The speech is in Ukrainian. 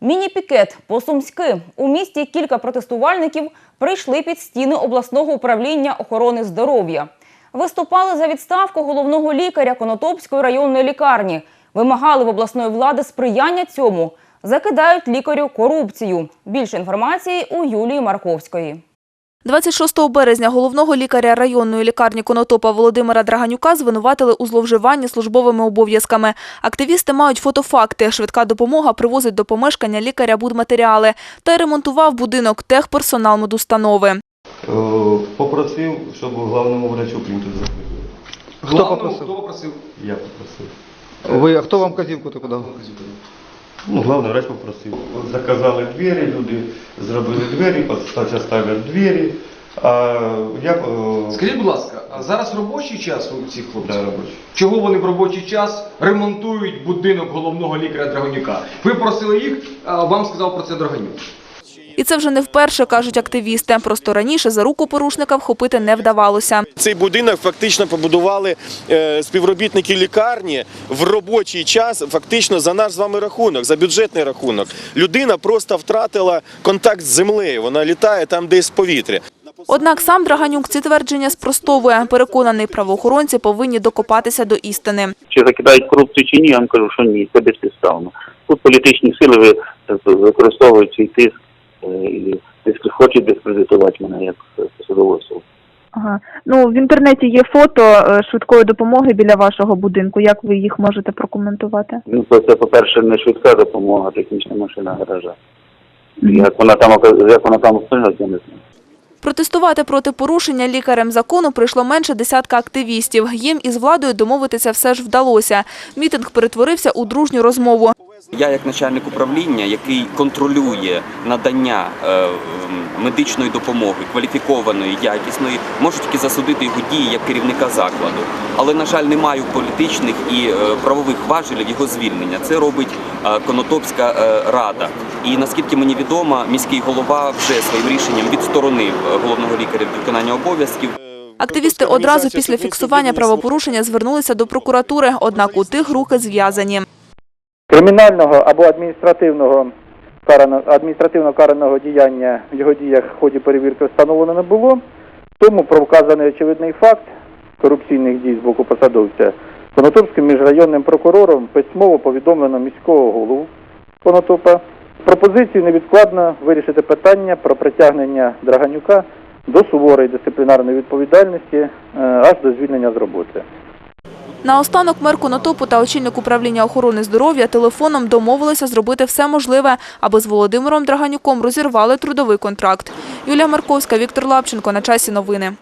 Міні-пікет по-сумськи. У місті кілька протестувальників прийшли під стіни обласного управління охорони здоров'я. Виступали за відставку головного лікаря Конотопської районної лікарні. Вимагали в обласної влади сприяння цьому. Закидають лікарю корупцію. Більше інформації у Юлії Марковської. 26 березня головного лікаря районної лікарні Конотопа Володимира Драганюка звинуватили у зловживанні службовими обов'язками. Активісти мають фотофакти. Швидка допомога привозить до помешкання лікаря будматеріали та й ремонтував будинок техперсонал медустанови. Е, Попросив, щоб главному врачу принту зробили. Хто попросив? Хто попросив? Я попросив. Ви, а хто вам казівку таку дав? Ну, главний врач попросив. От заказали двері, люди зробили двері, зараз ставлять двері. А я е, Скажіть, будь ласка, а зараз робочий час у цих да, хлопців? робочий. Чого вони в робочий час ремонтують будинок головного лікаря Драгонюка? Ви просили їх, а вам сказав про це Драгонюк. І це вже не вперше, кажуть активісти. Просто раніше за руку порушника вхопити не вдавалося. Цей будинок фактично побудували е, співробітники лікарні в робочий час, фактично за наш з вами рахунок, за бюджетний рахунок. Людина просто втратила контакт з землею. Вона літає там, десь в повітрі. Однак сам Драганюк ці твердження спростовує. Переконаний, правоохоронці повинні докопатися до істини. Чи закидають корупцію чи ні, я вам кажу, що ні, це безпідставно. Тут політичні сили ви- використовують цей тиск е, і дискр- хочуть дискредитувати мене як е, посадову особу. Ага. Ну, в інтернеті є фото е, швидкої допомоги біля вашого будинку. Як ви їх можете прокоментувати? Ну, то це, по-перше, не швидка допомога, технічна машина гаража. Як вона там як вона там опинилась, я не знаю. Протестувати проти порушення лікарем закону прийшло менше десятка активістів. Їм із владою домовитися все ж вдалося. Мітинг перетворився у дружню розмову. Я як начальник управління, який контролює надання е, медичної допомоги, кваліфікованої, якісної, можу тільки засудити його дії як керівника закладу. Але, на жаль, не маю політичних і е, правових важелів його звільнення. Це робить е, Конотопська рада. І наскільки мені відомо, міський голова вже своїм рішенням відсторонив головного лікаря виконання обов'язків. Активісти одразу після фіксування правопорушення звернулися до прокуратури, однак у тих руки зв'язані. Кримінального або адміністративного адміністративно караного діяння в його діях в ході перевірки встановлено не було. Тому про вказаний очевидний факт корупційних дій з боку посадовця Конотопським міжрайонним прокурором письмово повідомлено міського голову Конотопа з пропозицією невідкладно вирішити питання про притягнення Драганюка до суворої дисциплінарної відповідальності е, аж до звільнення з роботи. Наостанок мер Конотопу та очільник управління охорони здоров'я телефоном домовилися зробити все можливе, аби з Володимиром Драганюком розірвали трудовий контракт. Юлія Марковська, Віктор Лапченко. На часі новини.